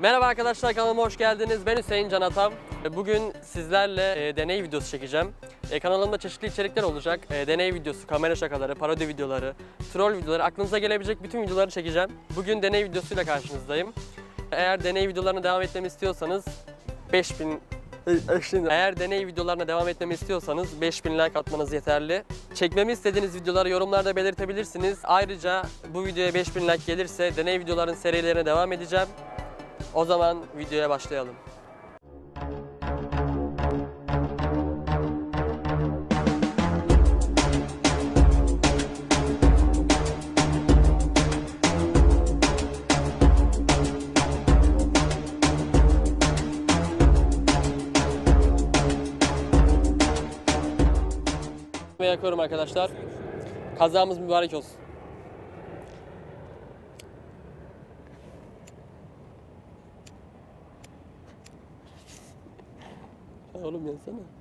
Merhaba arkadaşlar kanalıma hoş geldiniz. Ben Hüseyin Can Atam. Bugün sizlerle e, deney videosu çekeceğim. E, kanalımda çeşitli içerikler olacak. E, deney videosu, kamera şakaları, parodi videoları, troll videoları, aklınıza gelebilecek bütün videoları çekeceğim. Bugün deney videosuyla karşınızdayım. Eğer deney videolarına devam etmemi istiyorsanız 5000 Şimdi eğer deney videolarına devam etmemi istiyorsanız 5000 like atmanız yeterli. Çekmemi istediğiniz videoları yorumlarda belirtebilirsiniz. Ayrıca bu videoya 5000 like gelirse deney videoların serilerine devam edeceğim. O zaman videoya başlayalım. Ve yakıyorum arkadaşlar. Kazamız mübarek olsun. Oğlum yensene.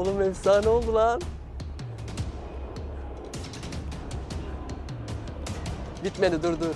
Oğlum efsane oldu lan. Bitmedi dur dur.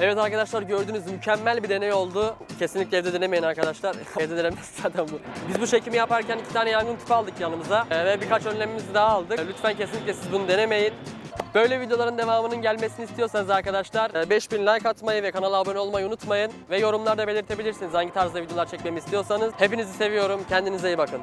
Evet arkadaşlar gördüğünüz mükemmel bir deney oldu. Kesinlikle evde denemeyin arkadaşlar. evde denemez zaten bu. Biz bu çekimi yaparken iki tane yangın tüpü aldık yanımıza Ee, ve birkaç önlemimizi daha aldık. Ee, Lütfen kesinlikle siz bunu denemeyin. Böyle videoların devamının gelmesini istiyorsanız arkadaşlar e, 5000 like atmayı ve kanala abone olmayı unutmayın. Ve yorumlarda belirtebilirsiniz hangi tarzda videolar çekmemi istiyorsanız. Hepinizi seviyorum. Kendinize iyi bakın.